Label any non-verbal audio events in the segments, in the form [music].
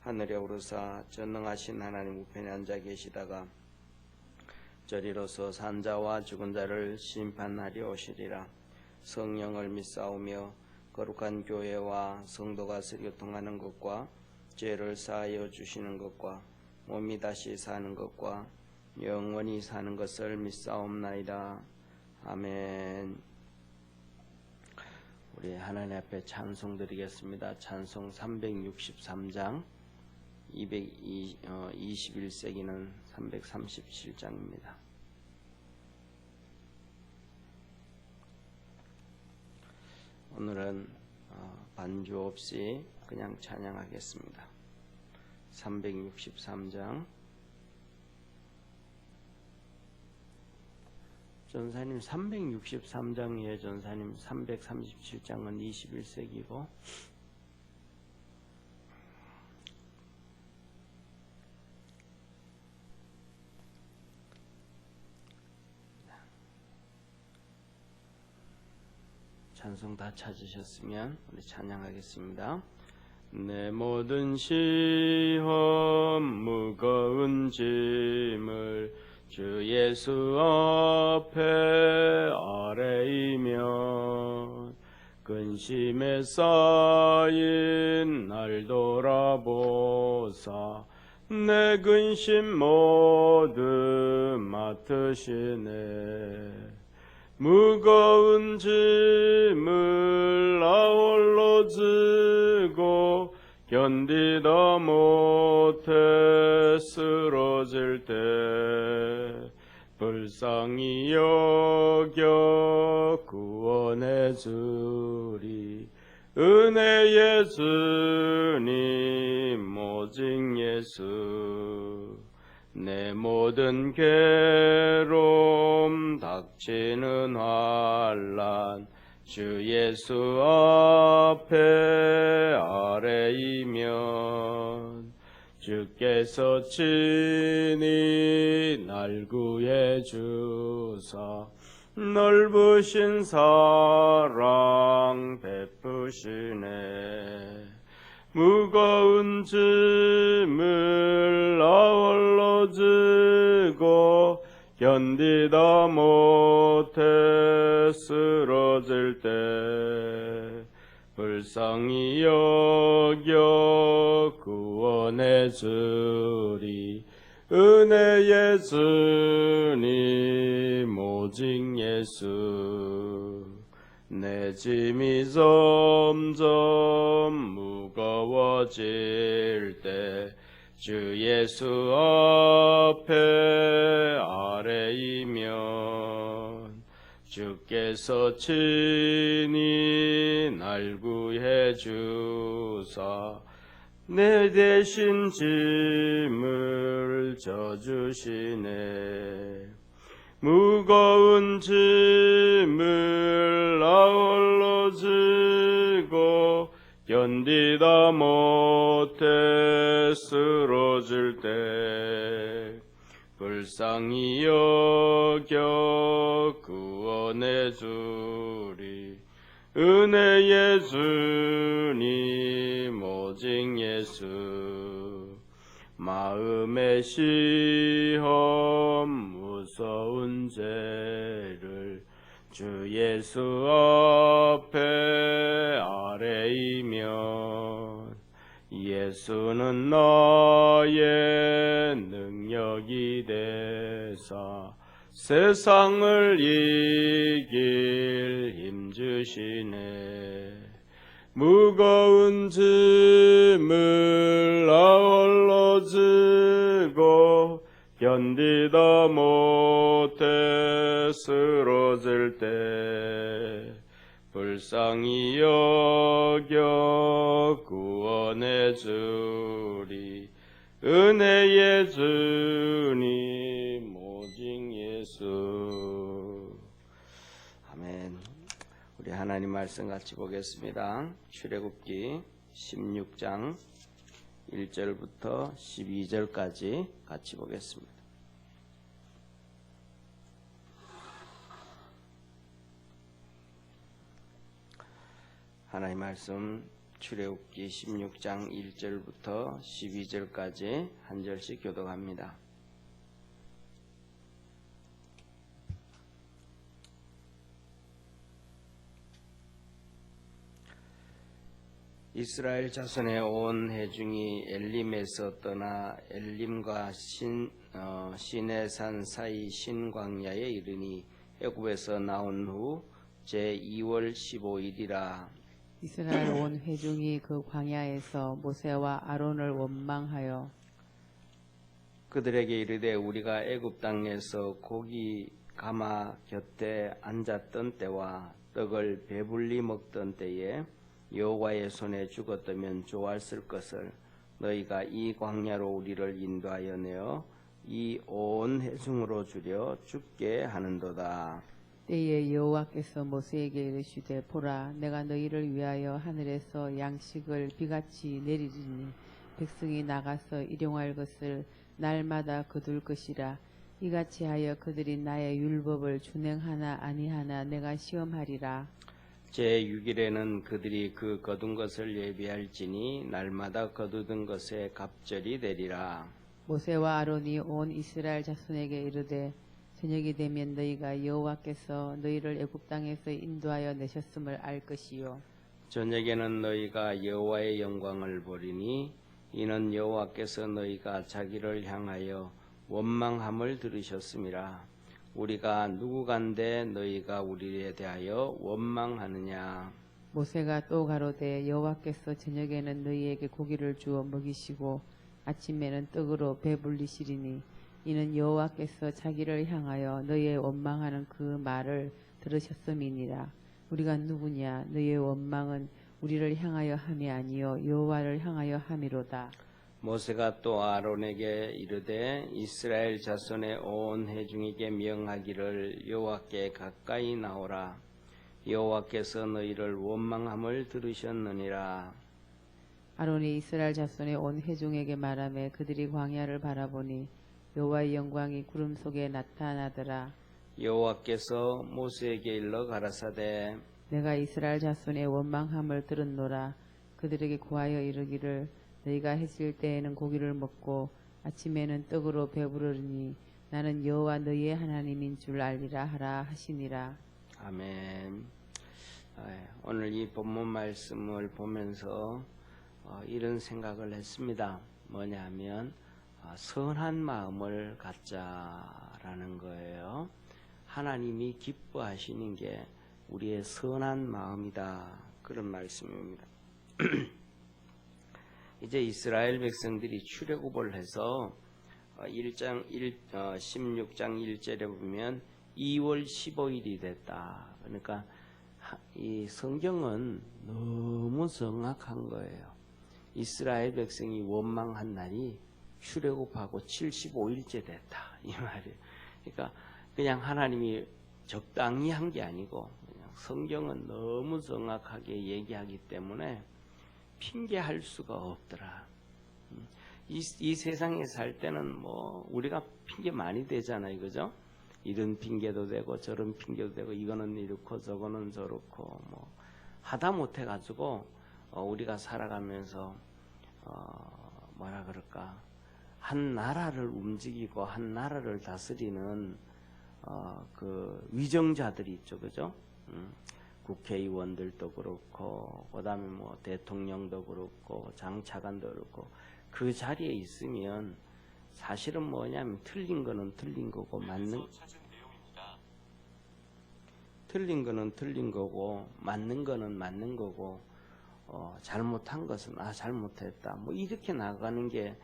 하늘에 오르사 전능하신 하나님 우편에 앉아 계시다가 저리로서 산자와 죽은 자를 심판하려 오시리라. 성령을 믿사오며 거룩한 교회와 성도가 교통하는 것과 죄를 사하여 주시는 것과 몸이 다시 사는 것과 영원히 사는 것을 믿사옵나이다. 아멘. 우리 하나님 앞에 찬송 드리겠습니다. 찬송 363장 221세기는 337장입니다. 오늘은 어, 반주 없이 그냥 찬양하겠습니다. 363장 전사님 363장이에요. 전사님 337장은 21세기고 찬송 다 찾으셨으면 우리 찬양하겠습니다. 내 모든 시험 무거운 짐을 주 예수 앞에 아래이면 근심에 쌓인 날 돌아보사 내 근심 모두 맡으시네 무거운 짐을 나 홀로 지고 견디다 못해 쓰러질 때 불쌍히 여겨 구원해 주리. 은혜의 주님 오직 예수. 내 모든 괴로움 닥치는 환란 주 예수 앞에 아래이면. 주께서 친히 날 구해 주사 넓으신 사랑 베푸시네. 무거운 짐을 나 홀로 지고 견디다 못해 쓰러질 때 불쌍히 여겨 구원해 주리. 은혜의 주님 오직 예수. 내 짐이 점점 무거워질 때 주 예수 앞에 아래이면 주께서 친히 날 구해 주사 내 대신 짐을 져주시네. 무거운 짐을 나 홀로 지고 견디다 못해 쓰러질 때 불쌍히 여겨 구원해 주리. 은혜의 주님 오직 예수. 마음의 시험 무서운 죄를 주 예수 앞에 아래이면 예수는 나의 능력이 되사 세상을 이길 힘주시네. 무거운 짐을 나 홀로 지고 견디다 못해 쓰러질 때 불쌍히 여겨 구원해 주리. 은혜의 주님 모징 예수. 아멘. 우리 하나님 말씀 같이 보겠습니다. 출애굽기 16장 1절부터 12절까지 같이 보겠습니다. 하나님 말씀 출애굽기 16장 1절부터 12절까지 한 절씩 교독합니다. 이스라엘 자손의 온 회중이 엘림에서 떠나 엘림과 신, 어, 시내산 사이 신광야에 이르니 애굽에서 나온 후 제 2월 15일이라 이스라엘 온 회중이 그 광야에서 모세와 아론을 원망하여 그들에게 이르되 우리가 애굽 땅에서 고기 가마 곁에 앉았던 때와 떡을 배불리 먹던 때에 여호와의 손에 죽었다면 좋았을 것을 너희가 이 광야로 우리를 인도하여 내어 이온 회중으로 주려 죽게 하는도다. 때에 여호와께서 모세에게 이르시되 보라 내가 너희를 위하여 하늘에서 양식을 비같이 내리리니 백성이 나가서 일용할 것을 날마다 거둘 것이라 이같이 하여 그들이 나의 율법을 준행하나 아니하나 내가 시험하리라 제 6일에는 그들이 그 거둔 것을 예비할지니 날마다 거두던 것에 갑절이 되리라. 모세와 아론이 온 이스라엘 자손에게 이르되 저녁이 되면 너희가 여호와께서 너희를 애굽 땅에서 인도하여 내셨음을 알 것이요. 저녁에는 너희가 여호와의 영광을 보리니 이는 여호와께서 너희가 자기를 향하여 원망함을 들으셨음이라. 우리가 누구간데 너희가 우리에 대하여 원망하느냐? 모세가 또 가로되 여호와께서 저녁에는 너희에게 고기를 주어 먹이시고 아침에는 떡으로 배불리시리니 이는 여호와께서 자기를 향하여 너희의 원망하는 그 말을 들으셨음이니라. 우리가 누구냐? 너희의 원망은 우리를 향하여 함이 아니요 여호와를 향하여 함이로다. 모세가 또 아론에게 이르되 이스라엘 자손의 온 회중에게 명하기를 여호와께 가까이 나오라. 여호와께서 너희를 원망함을 들으셨느니라. 아론이 이스라엘 자손의 온 회중에게 말하며 그들이 광야를 바라보니 여호와의 영광이 구름 속에 나타나더라. 여호와께서 모세에게 일러 가라사대 내가 이스라엘 자손의 원망함을 들었노라. 그들에게 구하여 이르기를 너희가 했을 때에는 고기를 먹고 아침에는 떡으로 배부르니 나는 여호와 너희의 하나님인 줄 알리라 하라 하시니라. 아멘. 아, 오늘 이 본문 말씀을 보면서 어, 이런 생각을 했습니다. 뭐냐면 아, 선한 마음을 갖자라는 거예요. 하나님이 기뻐하시는 게 우리의 선한 마음이다. 그런 말씀입니다. [clears throat] 이제 이스라엘 백성들이 출애굽을 해서 1장 1 어, 16장 1절에 보면 2월 15일이 됐다. 그러니까 하- 이 성경은 너무 정확한 거예요. 이스라엘 백성이 원망한 날이 출애굽하고 75일째 됐다. 이 말이에요. 그러니까 그냥 하나님이 적당히 한 게 아니고 성경은 너무 정확하게 얘기하기 때문에 핑계할 수가 없더라. 음, 이, 이 세상에 살 때는 뭐 우리가 핑계 많이 되잖아요, 그죠? 이런 핑계도 되고 저런 핑계도 되고 이거는 이렇고 저거는 저렇고 뭐 하다 못해 가지고 어, 우리가 살아가면서 어, 뭐라 그럴까 한 나라를 움직이고 한 나라를 다스리는 어, 그 위정자들이 있죠, 그죠? 음, 국회의원들도 그렇고 그다음에 뭐 대통령도 그렇고 장차관도 그렇고 그 자리에 있으면 사실은 뭐냐면 틀린 거는 틀린 거고 맞는 틀린 거는 틀린 거고 맞는 거는 맞는 거고 어, 잘못한 것은 아 잘못했다. 뭐 이렇게 나가는 게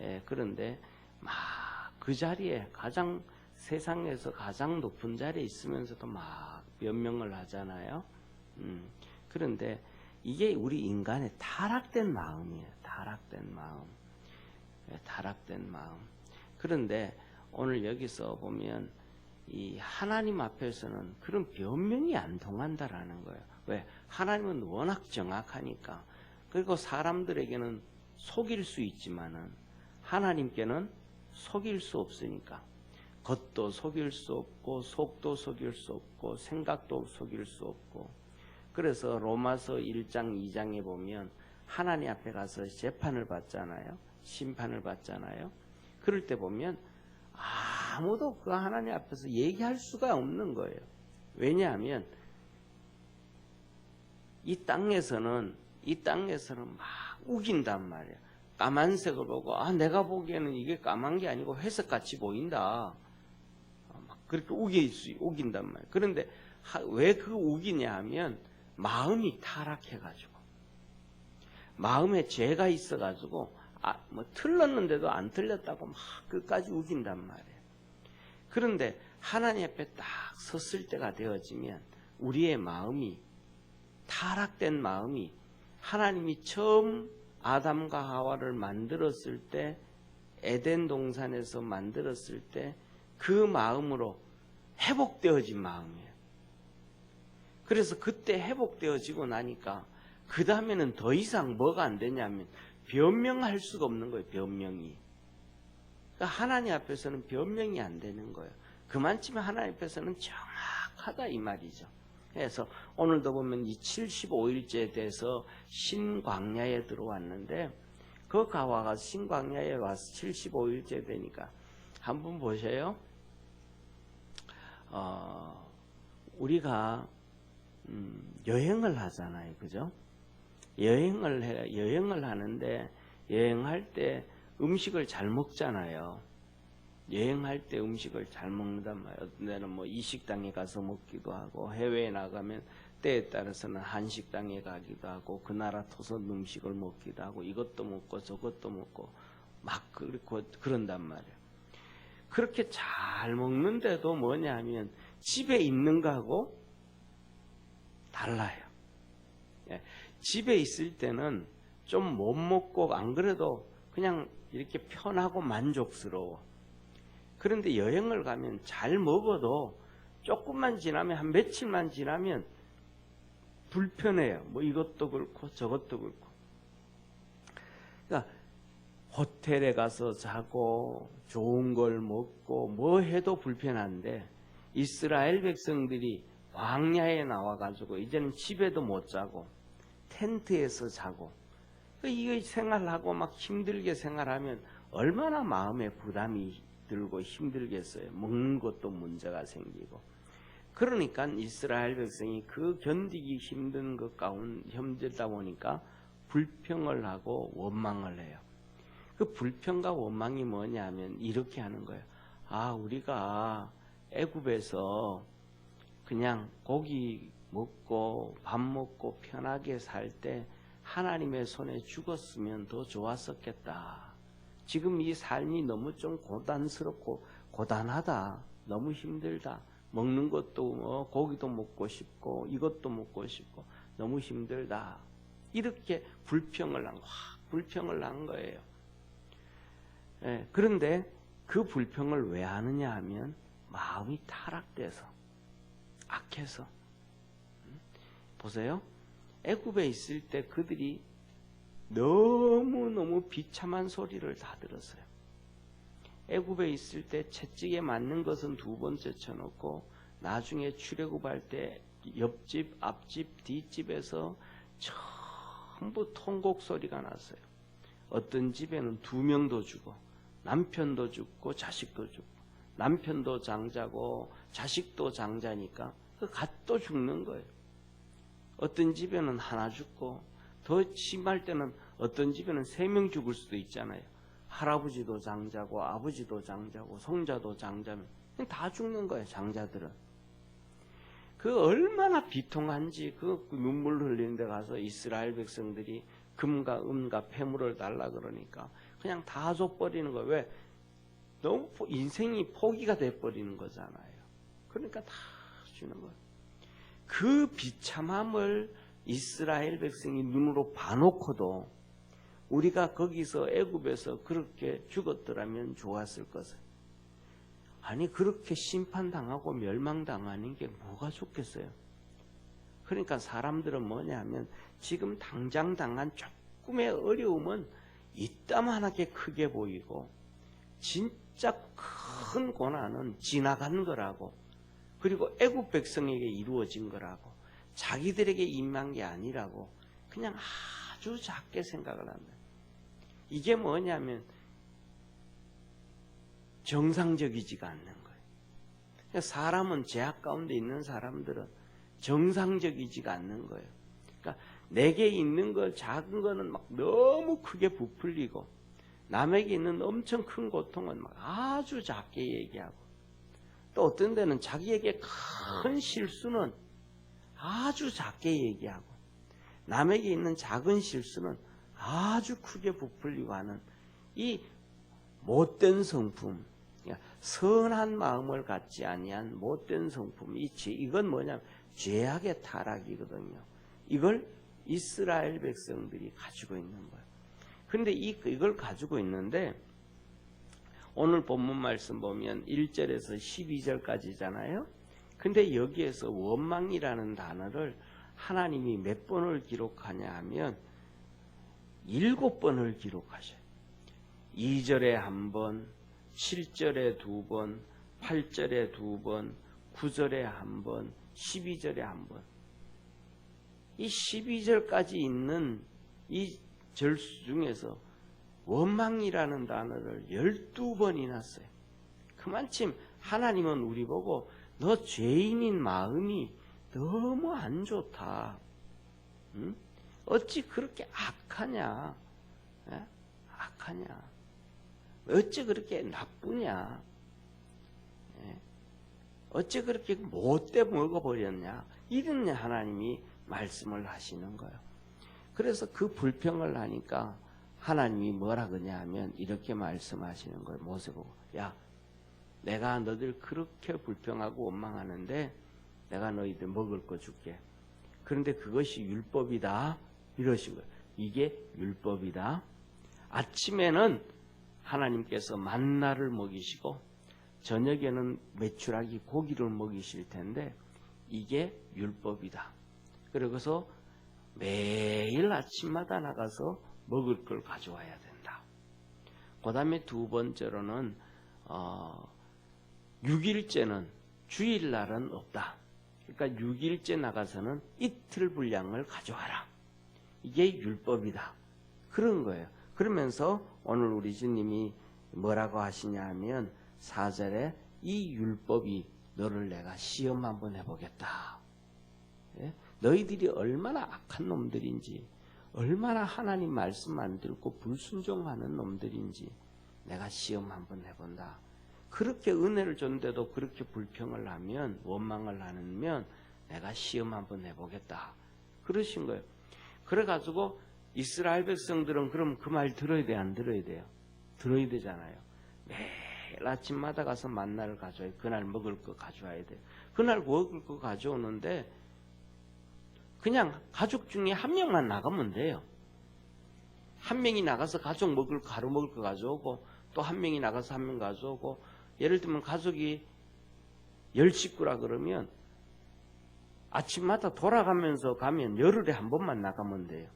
예, 그런데 막 그 자리에 가장 세상에서 가장 높은 자리에 있으면서도 막 변명을 하잖아요. 음, 그런데 이게 우리 인간의 타락된 마음이에요. 타락된 마음. 예, 타락된 마음. 그런데 오늘 여기서 보면 이 하나님 앞에서는 그런 변명이 안 통한다라는 거예요. 왜? 하나님은 워낙 정확하니까. 그리고 사람들에게는 속일 수 있지만은 하나님께는 속일 수 없으니까. 겉도 속일 수 없고 속도 속일 수 없고 생각도 속일 수 없고 그래서 로마서 1장 2장에 보면 하나님 앞에 가서 재판을 받잖아요. 심판을 받잖아요. 그럴 때 보면 아무도 그 하나님 앞에서 얘기할 수가 없는 거예요. 왜냐하면 이 땅에서는 이 땅에서는 막 우긴단 말이야. 까만색을 보고 아 내가 보기에는 이게 까만 게 아니고 회색같이 보인다. 어, 막 그렇게 우기 수 우긴단 말이야. 그런데 왜 그 우기냐 하면 마음이 타락해가지고 마음에 죄가 있어가지고 아, 뭐 틀렸는데도 안 틀렸다고 막 끝까지 우긴단 말이에요. 그런데 하나님 앞에 딱 섰을 때가 되어지면 우리의 마음이 타락된 마음이 하나님이 처음 아담과 하와를 만들었을 때 에덴 동산에서 만들었을 때 그 마음으로 회복되어진 마음이에요. 그래서 그때 회복되어지고 나니까 그 다음에는 더 이상 뭐가 안 되냐면 변명할 수가 없는 거예요. 변명이. 그러니까 하나님 앞에서는 변명이 안 되는 거예요. 그만치면 하나님 앞에서는 정확하다 이 말이죠. 그래서 오늘도 보면 이 75일째에 대해서 신광야에 들어왔는데 그 가와가 신광야에 와서 75일째 되니까 한번 보세요. 어, 우리가 음, 여행을 하잖아요, 그죠? 여행을 해 여행을 하는데 여행할 때 음식을 잘 먹잖아요. 여행할 때 음식을 잘 먹는단 말이에요. 어떤 데는 뭐 이 식당에 가서 먹기도 하고 해외에 나가면 때에 따라서는 한식당에 가기도 하고 그 나라 토속 음식을 먹기도 하고 이것도 먹고 저것도 먹고 막 그렇고 그런단 말이에요. 그렇게 잘 먹는데도 뭐냐면 집에 있는 거하고 달라요. 예, 집에 있을 때는 좀 못 먹고 안 그래도 그냥 이렇게 편하고 만족스러워. 그런데 여행을 가면 잘 먹어도 조금만 지나면 한 며칠만 지나면 불편해요. 뭐 이것도 그렇고 저것도 그렇고. 그러니까 호텔에 가서 자고 좋은 걸 먹고 뭐 해도 불편한데 이스라엘 백성들이 광야에 나와 가지고 이제는 집에도 못 자고 텐트에서 자고 이거 생활하고 막 힘들게 생활하면 얼마나 마음에 부담이 들고 힘들겠어요. 먹는 것도 문제가 생기고. 그러니까 이스라엘 백성이 그 견디기 힘든 것 가운 힘들다 보니까 불평을 하고 원망을 해요. 그 불평과 원망이 뭐냐면 이렇게 하는 거예요. 아, 우리가 애굽에서 그냥 고기 먹고 밥 먹고 편하게 살 때 하나님의 손에 죽었으면 더 좋았었겠다. 지금 이 삶이 너무 좀 고단스럽고 고단하다. 너무 힘들다. 먹는 것도 뭐 고기도 먹고 싶고 이것도 먹고 싶고 너무 힘들다. 이렇게 불평을 한, 확 불평을 한 거예요. 예, 그런데 그 불평을 왜 하느냐 하면 마음이 타락돼서 악해서 보세요. 애굽에 있을 때 그들이 너무너무 비참한 소리를 다 들었어요. 애굽에 있을 때 채찍에 맞는 것은 두 번째 쳐놓고 나중에 출애굽할 때 옆집, 앞집, 뒷집에서 전부 통곡 소리가 났어요. 어떤 집에는 두 명도 죽어 남편도 죽고 자식도 죽고 남편도 장자고 자식도 장자니까 그 갓도 죽는 거예요. 어떤 집에는 하나 죽고 더 심할 때는 어떤 집에는 세 명 죽을 수도 있잖아요. 할아버지도 장자고 아버지도 장자고 성자도 장자면 다 죽는 거예요. 장자들은. 그 얼마나 비통한지 그 눈물 흘리는 데 가서 이스라엘 백성들이 금과 은과 폐물을 달라 그러니까 그냥 다 줘버리는 거예요. 왜? 너무 인생이 포기가 돼버리는 거잖아요. 그러니까 다 주는 거예요. 그 비참함을 이스라엘 백성이 눈으로 봐놓고도 우리가 거기서 애굽에서 그렇게 죽었더라면 좋았을 것을. 아니 그렇게 심판당하고 멸망당하는 게 뭐가 좋겠어요? 그러니까 사람들은 뭐냐 하면 지금 당장 당한 조금의 어려움은 이따만하게 크게 보이고 진짜 큰 고난은 지나간 거라고 그리고 애국 백성에게 이루어진 거라고 자기들에게 임한 게 아니라고 그냥 아주 작게 생각을 한다. 이게 뭐냐면 정상적이지가 않는 거예요. 그러니까 사람은 제약 가운데 있는 사람들은 정상적이지가 않는 거예요. 그러니까 내게 있는 거 작은 거는 막 너무 크게 부풀리고 남에게 있는 엄청 큰 고통은 막 아주 작게 얘기하고 또 어떤 데는 자기에게 큰 실수는 아주 작게 얘기하고 남에게 있는 작은 실수는 아주 크게 부풀리고 하는 이 못된 성품, 선한 마음을 갖지 아니한 못된 성품, 이 죄, 이건 뭐냐면 죄악의 타락이거든요. 이걸 이스라엘 백성들이 가지고 있는 거예요. 근데 이, 이걸 가지고 있는데 오늘 본문 말씀 보면 1절에서 12절까지잖아요. 근데 여기에서 원망이라는 단어를 하나님이 몇 번을 기록하냐 하면 일곱 번을 기록하셔요. 2절에 한 번, 7절에 두 번, 8절에 두 번, 9절에 한 번, 12절에 한 번. 이 12절까지 있는 이 절수 중에서 원망이라는 단어를 12번이나 써요. 그만큼 하나님은 우리 보고 너 죄인인 마음이 너무 안 좋다. 응? 어찌 그렇게 악하냐? 예? 악하냐? 어찌 그렇게 나쁘냐? 예? 어찌 그렇게 못돼 먹어버렸냐? 이런 하나님이 말씀을 하시는 거예요. 그래서 그 불평을 하니까 하나님이 뭐라 그러냐 하면 이렇게 말씀하시는 거예요. 모세 보고 야 내가 너들 그렇게 불평하고 원망하는데 내가 너희들 먹을 거 줄게. 그런데 그것이 율법이다. 이러신 거예요. 이게 율법이다. 아침에는 하나님께서 만나를 먹이시고 저녁에는 메추라기 고기를 먹이실 텐데 이게 율법이다. 그러고서 매일 아침마다 나가서 먹을 걸 가져와야 된다. 그 다음에 두 번째로는 어, 6일째는 주일날은 없다. 그러니까 6일째 나가서는 이틀 분량을 가져와라. 이게 율법이다. 그런 거예요. 그러면서 오늘 우리 주님이 뭐라고 하시냐 하면 4절에 이 율법이 너를 내가 시험 한번 해보겠다. 예? 너희들이 얼마나 악한 놈들인지, 얼마나 하나님 말씀 안 듣고 불순종하는 놈들인지 내가 시험 한번 해본다. 그렇게 은혜를 줬는데도 그렇게 불평을 하면, 원망을 하면 내가 시험 한번 해보겠다. 그러신 거예요. 그래가지고 이스라엘 백성들은 그럼 그 말 들어야 돼, 안 들어야 돼요? 들어야 되잖아요. 매일 아침마다 가서 만나를 가져와요. 그날 먹을 거 가져와야 돼요. 그날 먹을 거 가져오는데 그냥 가족 중에 한 명만 나가면 돼요. 한 명이 나가서 가족 먹을 가루 먹을 거 가져오고 또 한 명이 나가서 한 명 가져오고 예를 들면 가족이 열 식구라 그러면 아침마다 돌아가면서 가면 열흘에 한 번만 나가면 돼요.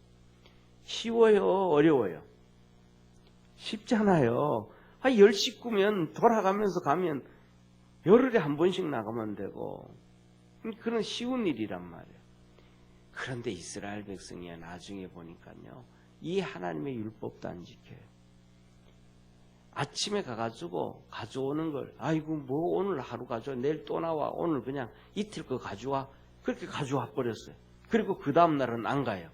쉬워요? 어려워요? 쉽잖아요. 한 열 식구면 돌아가면서 가면 열흘에 한 번씩 나가면 되고 그런 쉬운 일이란 말이에요. 그런데 이스라엘 백성이 나중에 보니까요. 이 하나님의 율법도 안 지켜요. 아침에 가가지고 가져오는 걸, 아이고, 뭐 오늘 하루 가져와, 내일 또 나와, 오늘 그냥 이틀 거 가져와. 그렇게 가져와 버렸어요. 그리고 그 다음날은 안 가요.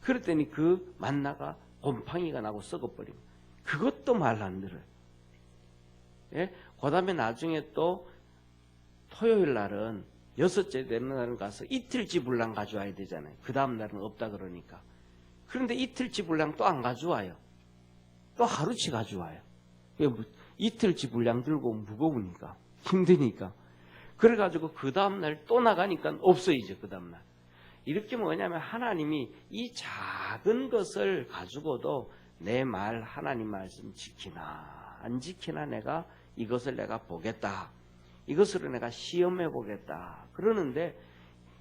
그랬더니 그 만나가 곰팡이가 나고 썩어버리고. 그것도 말 안 들어요. 예? 그 다음에 나중에 또 토요일 날은 여섯째 되는 날은 가서 이틀치 분량 가져와야 되잖아요. 그 다음 날은 없다 그러니까. 그런데 이틀치 분량 또 안 가져와요. 또 하루치 가져와요. 뭐 이틀치 분량 들고 무거우니까 힘드니까. 그래가지고 그 다음 날 또 나가니까 없어요 이제 그 다음 날. 이렇게 뭐냐면 하나님이 이 작은 것을 가지고도 내 말 하나님 말씀 지키나 안 지키나 내가 이것을 내가 보겠다. 이것으로 내가 시험해 보겠다. 그러는데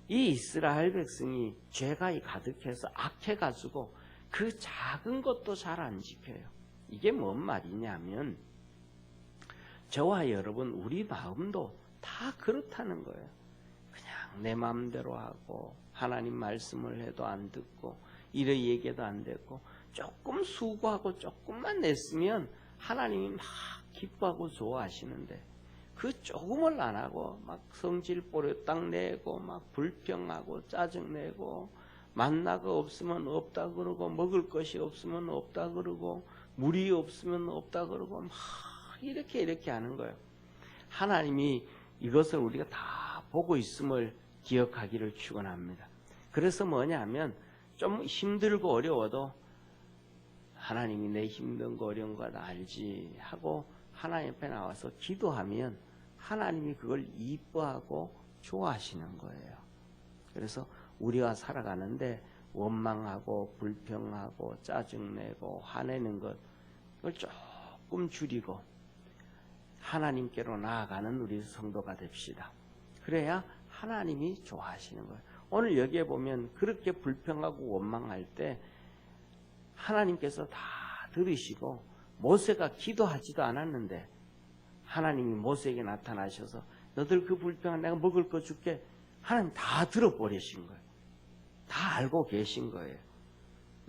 이 이스라엘 백성이 죄가 가득해서 악해가지고 그 작은 것도 잘 안 지켜요. 이게 뭔 말이냐면 저와 여러분 우리 마음도 다 그렇다는 거예요. 그냥 내 마음대로 하고 하나님 말씀을 해도 안 듣고 이래 얘기도 안 듣고 조금 수고하고 조금만 냈으면 하나님이 막 기뻐하고 좋아하시는데 그 조금을 안 하고 막 성질 보려딱 내고 막 불평하고 짜증내고 만나가 없으면 없다 그러고 먹을 것이 없으면 없다 그러고 물이 없으면 없다 그러고 막 이렇게 이렇게 하는 거예요. 하나님이 이것을 우리가 다 보고 있음을 기억하기를 축원합니다. 그래서 뭐냐면 좀 힘들고 어려워도 하나님이 내 힘든 거 어려운 거다 알지 하고 하나님 앞에 나와서 기도하면 하나님이 그걸 이뻐하고 좋아하시는 거예요. 그래서 우리가 살아가는데 원망하고 불평하고 짜증내고 화내는 것 그걸 조금 줄이고 하나님께로 나아가는 우리 성도가 됩시다. 그래야 하나님이 좋아하시는 거예요. 오늘 여기에 보면 그렇게 불평하고 원망할 때 하나님께서 다 들으시고 모세가 기도하지도 않았는데 하나님이 모세에게 나타나셔서 너들 그 불평한 내가 먹을 거 줄게 하나님 다 들어버리신 거예요. 다 알고 계신 거예요.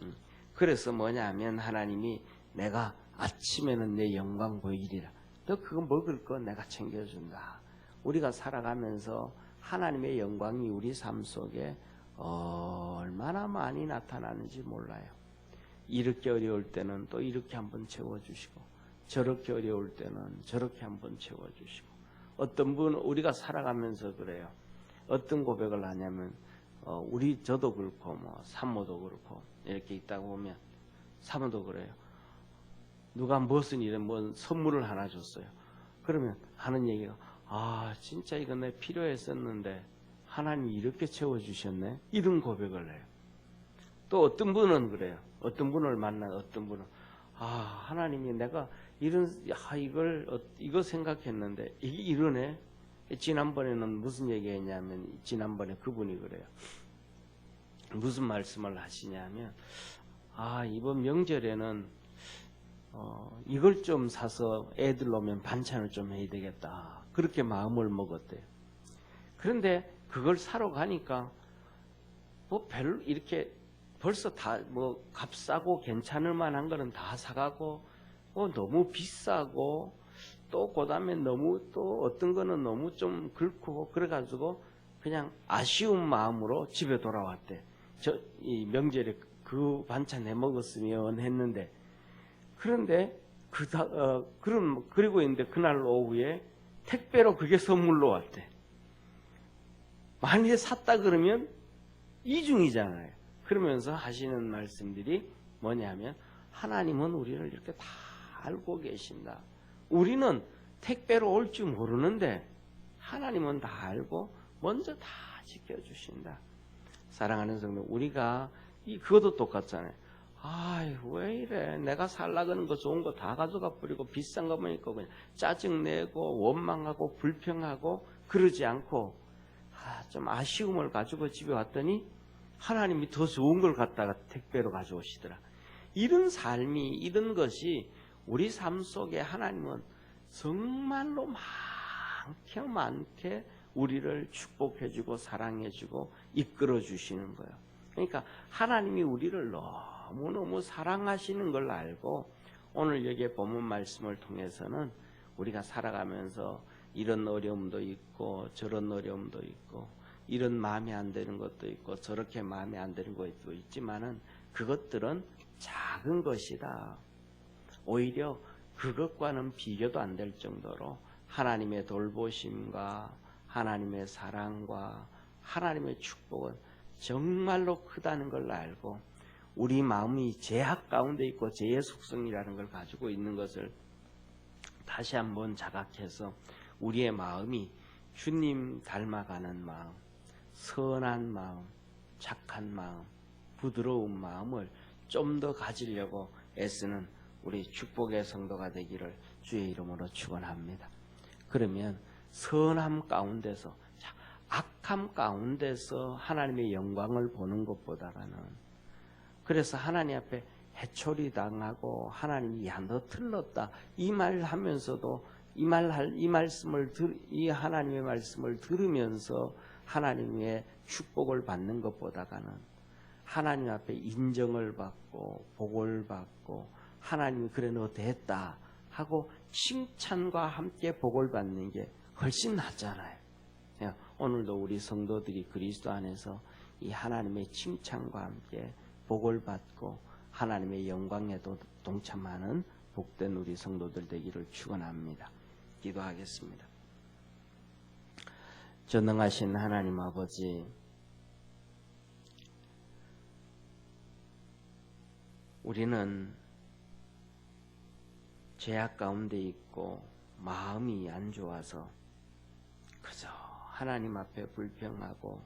음. 그래서 뭐냐면 하나님이 내가 아침에는 내 영광 보이리라. 너 그거 먹을 거 내가 챙겨준다. 우리가 살아가면서 하나님의 영광이 우리 삶 속에 얼마나 많이 나타나는지 몰라요. 이렇게 어려울 때는 또 이렇게 한번 채워주시고 저렇게 어려울 때는 저렇게 한번 채워주시고 어떤 분 우리가 살아가면서 그래요. 어떤 고백을 하냐면 어, 우리 저도 그렇고 뭐 사모도 그렇고 이렇게 있다 보면 사모도 그래요. 누가 무슨 일에 뭐 선물을 하나 줬어요. 그러면 하는 얘기가 아 진짜 이거 내 필요했었는데 하나님이 이렇게 채워주셨네 이런 고백을 해요. 또 어떤 분은 그래요. 어떤 분을 만나 어떤 분은 아 하나님이 내가 이런 아 이걸 어, 이거 생각했는데 이게 이러네. 지난번에는 무슨 얘기했냐면 지난번에 그분이 그래요. 무슨 말씀을 하시냐면 아 이번 명절에는 어, 이걸 좀 사서 애들 오면 반찬을 좀 해야 되겠다. 그렇게 마음을 먹었대요. 그런데 그걸 사러 가니까 뭐 별로 이렇게 벌써 다 뭐 값싸고 괜찮을 만한 거는 다 사가고 뭐 너무 비싸고 또 그 다음에 너무 또 어떤 거는 너무 좀 긁고 그래가지고 그냥 아쉬운 마음으로 집에 돌아왔대. 저 이 명절에 그 반찬 해 먹었으면 했는데 그런데 그 다 어, 그런 그리고 있는데 그날 오후에 택배로 그게 선물로 왔대. 만약에 샀다 그러면 이중이잖아요. 그러면서 하시는 말씀들이 뭐냐면 하나님은 우리를 이렇게 다 알고 계신다. 우리는 택배로 올줄 모르는데 하나님은 다 알고 먼저 다 지켜주신다. 사랑하는 성도, 우리가 이 그것도 똑같잖아요. 아이 왜 이래? 내가 살라그는 거 좋은 거 다 가져가 버리고 비싼 것만 있고 그냥 짜증 내고 원망하고 불평하고 그러지 않고 아, 좀 아쉬움을 가지고 집에 왔더니 하나님이 더 좋은 걸 갖다가 택배로 가져오시더라. 이런 삶이 이런 것이 우리 삶 속에 하나님은 정말로 많게 많게 우리를 축복해주고 사랑해주고 이끌어주시는 거예요. 그러니까 하나님이 우리를 너무너무 사랑하시는 걸 알고 오늘 여기에 본문 말씀을 통해서는 우리가 살아가면서 이런 어려움도 있고 저런 어려움도 있고 이런 마음에 안 드는 것도 있고 저렇게 마음에 안 드는 것도 있지만은 그것들은 작은 것이다. 오히려 그것과는 비교도 안 될 정도로 하나님의 돌보심과 하나님의 사랑과 하나님의 축복은 정말로 크다는 걸 알고 우리 마음이 죄악 가운데 있고 죄의 속성이라는 걸 가지고 있는 것을 다시 한번 자각해서 우리의 마음이 주님 닮아가는 마음, 선한 마음, 착한 마음, 부드러운 마음을 좀 더 가지려고 애쓰는 우리 축복의 성도가 되기를 주의 이름으로 축원합니다. 그러면 선함 가운데서 자, 악함 가운데서 하나님의 영광을 보는 것보다는 그래서 하나님 앞에 해초리 당하고 하나님이 야 너 틀렸다 이 말 하면서도 이 말 이 말씀을 들, 이 하나님의 말씀을 들으면서 하나님의 축복을 받는 것보다는 하나님 앞에 인정을 받고 복을 받고 하나님이 그래 너 됐다 하고 칭찬과 함께 복을 받는 게 훨씬 낫잖아요. 예, 오늘도 우리 성도들이 그리스도 안에서 이 하나님의 칭찬과 함께 복을 받고 하나님의 영광에도 동참하는 복된 우리 성도들 되기를 축원합니다. 기도하겠습니다. 전능하신 하나님 아버지 우리는 죄악 가운데 있고 마음이 안 좋아서 그저 하나님 앞에 불평하고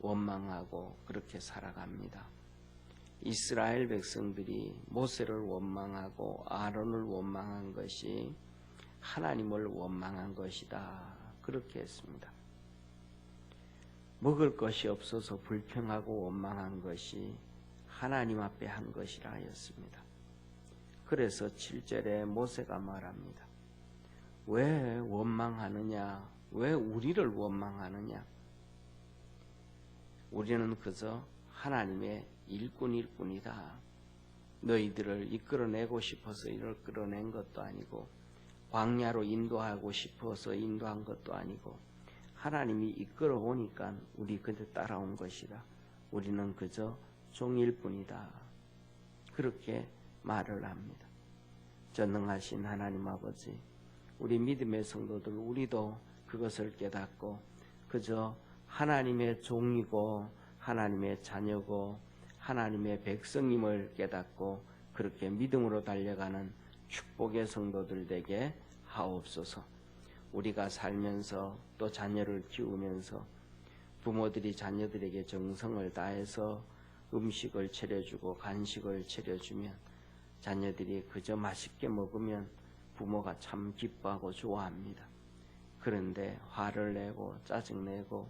원망하고 그렇게 살아갑니다. 이스라엘 백성들이 모세를 원망하고 아론을 원망한 것이 하나님을 원망한 것이다. 그렇게 했습니다. 먹을 것이 없어서 불평하고 원망한 것이 하나님 앞에 한 것이라 하였습니다. 그래서 7절에 모세가 말합니다. 왜 원망하느냐? 왜 우리를 원망하느냐? 우리는 그저 하나님의 일꾼일 뿐이다. 너희들을 이끌어내고 싶어서 이끌어낸 것도 아니고 광야로 인도하고 싶어서 인도한 것도 아니고 하나님이 이끌어 오니까 우리 그저 따라온 것이다. 우리는 그저 종일 뿐이다. 그렇게 말을 합니다. 전능하신 하나님 아버지, 우리 믿음의 성도들, 우리도 그것을 깨닫고 그저 하나님의 종이고 하나님의 자녀고 하나님의 백성임을 깨닫고 그렇게 믿음으로 달려가는 축복의 성도들 되게 하옵소서. 우리가 살면서 또 자녀를 키우면서 부모들이 자녀들에게 정성을 다해서 음식을 차려주고 간식을 차려주면 자녀들이 그저 맛있게 먹으면 부모가 참 기뻐하고 좋아합니다. 그런데 화를 내고 짜증내고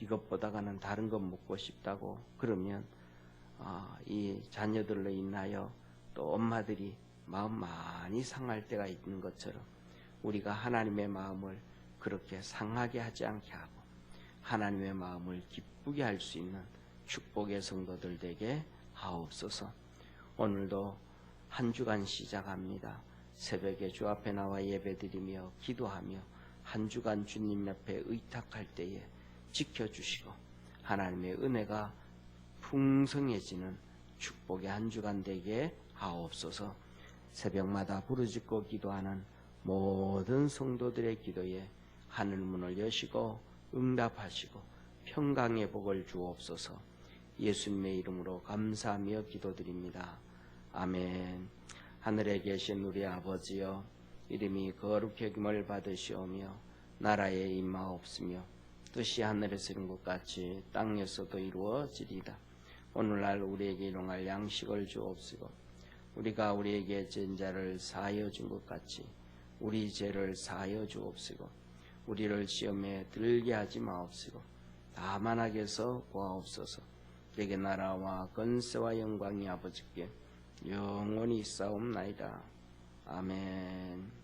이것보다가는 다른 것 먹고 싶다고 그러면 어, 이 자녀들로 인하여 또 엄마들이 마음 많이 상할 때가 있는 것처럼 우리가 하나님의 마음을 그렇게 상하게 하지 않게 하고 하나님의 마음을 기쁘게 할 수 있는 축복의 성도들 되게 하옵소서. 오늘도 한 주간 시작합니다. 새벽에 주 앞에 나와 예배드리며 기도하며 한 주간 주님 옆에 의탁할 때에 지켜주시고 하나님의 은혜가 풍성해지는 축복의 한 주간 되게 하옵소서. 새벽마다 부르짖고 기도하는 모든 성도들의 기도에 하늘 문을 여시고 응답하시고 평강의 복을 주옵소서. 예수님의 이름으로 감사하며 기도드립니다. 아멘. 하늘에 계신 우리 아버지여 이름이 거룩히 여김을 받으시오며 나라에 임하옵으며 뜻이 하늘에서 이룬 것 같이 땅에서도 이루어지리다. 오늘날 우리에게 일용할 양식을 주옵시고 우리가 우리에게 전자를 사하여 준 것 같이 우리 죄를 사하여 주옵시고 우리를 시험에 들게 하지 마옵시고 다만 하게서 구하옵소서 내게 나라와 건세와 영광이 아버지께 영원히 있사옵나이다. 아멘